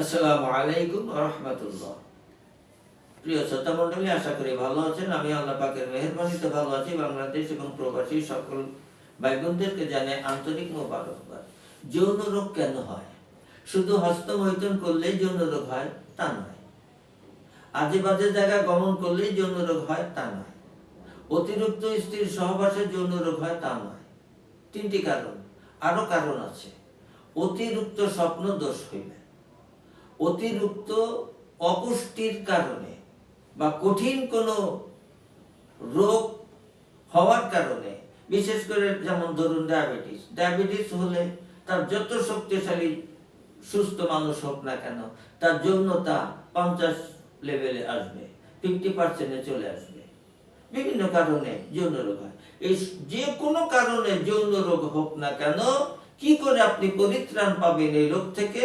আসসালামু আলাইকুম রহমতুল্লাহ। প্রিয় শ্রোতা মন্ডলী আশা করি ভালো আছেন। আমি আল্লাহ পাকের মেহরবানিতে ভালো আছি। বাংলাদেশ এবং প্রবাসী সকল ভাই বোনদেরকে জানাই আন্তরিক মোবারকবাদ। যৌন রোগ কেন হয়? শুধু হস্তমৈথুন করলেই যৌন রোগ হয়, তা নয়। আজে বাজে জায়গায় গমন করলেই যৌন রোগ হয়, তা নয়। অতিরিক্ত স্ত্রীর সহবাসে যৌন রোগ হয়, তা নয়। তিনটি কারণ আরও কারণ আছে। অতিরিক্ত স্বপ্ন দোষ হইবে। অতিরিক্ত অপুষ্টির কারণে বা কঠিন কোনো রোগ হওয়ার কারণে, বিশেষ করে যেমন ধরুন ডায়াবেটিস ডায়াবেটিস হলে তার যত শক্তিশালী সুস্থ মানুষ হোক না কেন, তার যৌনতা পঞ্চাশ লেভেলে আসবে ফিফটি পার্সেন্টে চলে আসবে। বিভিন্ন কারণে যৌন রোগ হয়। এই যে কোনো কারণে যৌন রোগ হোক না কেন, কি করে আপনি পরিত্রাণ পাবেন এই রোগ থেকে?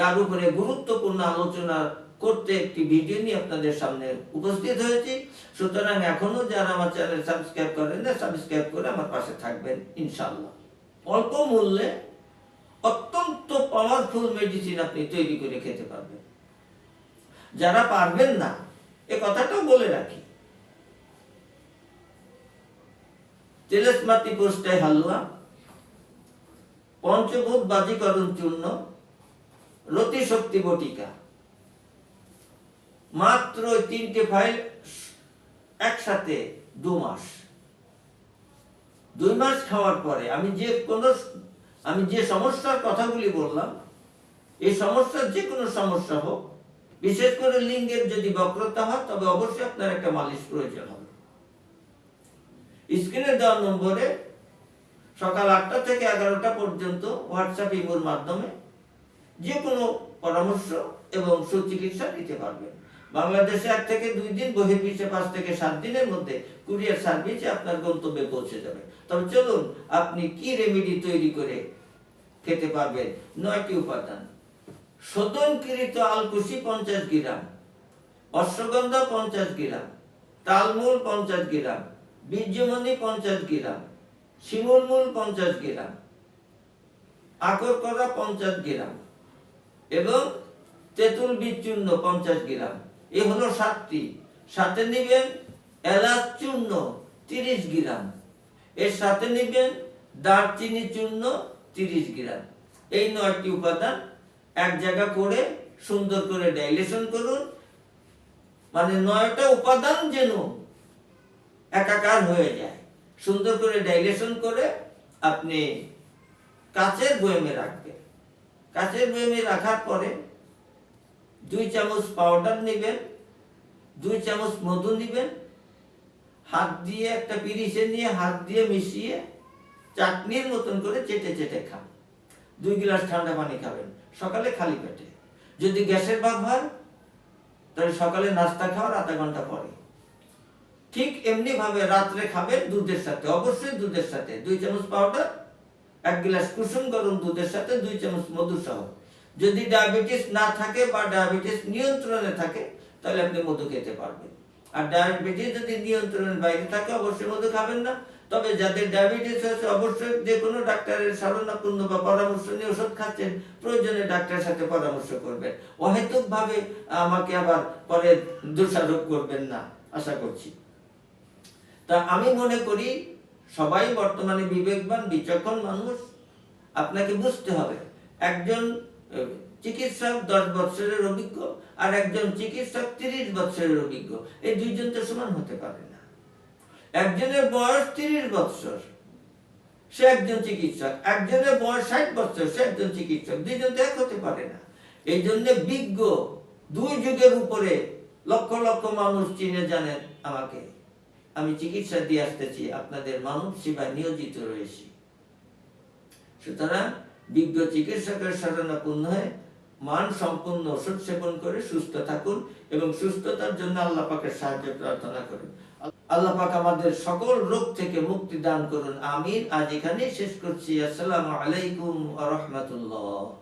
তার উপরে গুরুত্বপূর্ণ আলোচনা করতে একটি ভিডিও নিয়ে আপনাদের সামনে উপস্থিত হয়েছি। সুতরাং এখনও যারা আমার চ্যানেল সাবস্ক্রাইব করেন না, সাবস্ক্রাইব করে আমার পাশে থাকবেন ইনশাল্লাহ অল্প মূল্যে অত্যন্ত পাওয়ারফুল মেডিসিন আপনি তৈরি করে খেতে পারবেন। যারা পারবেন না, এ কথাটাও বলে রাখি। তেলেসমাতি পোস্টায় হালুয়া, পঞ্চভূত বাজিকরণ চূর্ণ রতি শক্তি বটিকা। মাত্র তিনটে ফাইল একসাথে দু মাস। দুই মাস খাওয়ার পরে আমি যে কোনো আমি যে সমস্যার কথাগুলি বললাম, এই সমস্যার যে কোনো সমস্যা হোক, বিশেষ করে লিঙ্গের যদি বক্রতা হয়, তবে অবশ্যই আপনার একটা মালিশ প্রয়োজন হবে। স্ক্রিনে দেওয়া নম্বরে সকাল আটটা থেকে এগারোটা পর্যন্ত হোয়াটসঅ্যাপ ইমোর মাধ্যমে যে কোনো পরামর্শ এবং সুচিকিৎসা নিতে পারবেন বাংলাদেশে এক থেকে দুই দিন, বহির্বিশ্বে পাঁচ থেকে সাত দিনের মধ্যে কুরিয়ার সার্ভিসে আপনার গন্তব্যে পৌঁছে যাবে। তবে চলুন, আপনি কি রেমেডি তৈরি করে খেতে পারবেন? নয়টি উপাদান। শোধনকৃত আলকুশি পঞ্চাশ গ্রাম, অশ্বগন্ধা পঞ্চাশ গ্রাম, তালমূল পঞ্চাশ গ্রাম, বীর্যমণি পঞ্চাশ গ্রাম শিমুল মূল পঞ্চাশ গ্রাম আকর করা পঞ্চাশ গ্রাম এবং তেঁতুল বীজ চূর্ণ পঞ্চাশ গ্রাম। এ হলো সাতটি। সাথে নেবেন এলাচ চূর্ণ তিরিশ গ্রাম। এর সাথে নেবেন দারচিনি চূর্ণ তিরিশ গ্রাম। এই নয়টি উপাদান এক জায়গা করে সুন্দর করে ডাইলেশন করুন। মানে নয়টা উপাদান যেন একাকার হয়ে যায়। সুন্দর করে ডাইলেশন করে আপনি কাচের বয়মে রাখবেন। কাচের বয়মে রাখার পরে দুই চামচ পাউডার নেবেন, দুই চামচ মধু নেবেন, হাত দিয়ে একটা পিরিসে নিয়ে হাত দিয়ে মিশিয়ে চাটনির মতন করে চেটে চেটে খান। দুই গ্লাস ঠান্ডা পানি খাবেন, সকালে খালি পেটে। যদি গ্যাসের ভাব হয় তাহলে সকালে নাস্তা খাওয়ার আধা ঘণ্টা পরে। ঠিক এমনি ভাবে রাত্রে খাবেন দুধের সাথে, অবশ্যই দুধের সাথে। দুই চামচ পাউডার এক গ্লাস কুসুম গরম দুধের সাথে দুই চামচ মধু সহ। যদি ডায়াবেটিস না থাকে বা ডায়াবেটিস নিয়ন্ত্রণে থাকে, তাহলে আপনি মধু খেতে পারবেন। আর ডায়াবেটিস যদি নিয়ন্ত্রণের বাইরে থাকে, অবশ্যই মধু খাবেন না। তবে যাদের ডায়াবেটিস হয়েছে, অবশ্যই যে কোনো ডাক্তারের শরণাপন্ন বা পরামর্শ নিয়ে ওষুধ খাচ্ছেন, প্রয়োজনে ডাক্তারের সাথে পরামর্শ করবেন। অহেতুক ভাবে আমাকে আবার পরে দোষারোপ করবেন না, আশা করছি। তা আমি মনে করি সবাই বর্তমানে বিবেকবান, বিচক্ষণ মানুষ, আপনাকে বুঝতে হবে। একজন চিকিৎসক দশ বৎসরের অভিজ্ঞ আর একজন চিকিৎসক তিরিশ বৎসরের অভিজ্ঞ। এই দুইজন তো সমান হতে পারে না। একজনের বয়স তিরিশ বৎসর, সে একজন চিকিৎসক। একজনের বয়স ষাট বছর সে একজন চিকিৎসক। দুইজন তো এক হতে পারে না। এই জন্য বিজ্ঞ, দুই যুগের উপরে লক্ষ লক্ষ মানুষ চিনে জানেন আমাকে। আমি চিকিৎসা দিয়ে আসতেছি, আপনাদের মানব সেবায় নিয়োজিত রয়েছি। সুতরাং বিজ্ঞ চিকিৎসকের শরণাপন্ন হয়ে মান সম্পূর্ণ ওষুধ সেবন করে সুস্থ থাকুন এবং সুস্থতার জন্য আল্লাহ পাকের সাহায্য প্রার্থনা করুন। আল্লাহ পাক আমাদের সকল রোগ থেকে মুক্তি দান করুন। আমিন। আজ এখানে শেষ করছি। আসসালামু আলাইকুম আ রহমতুল্লাহ।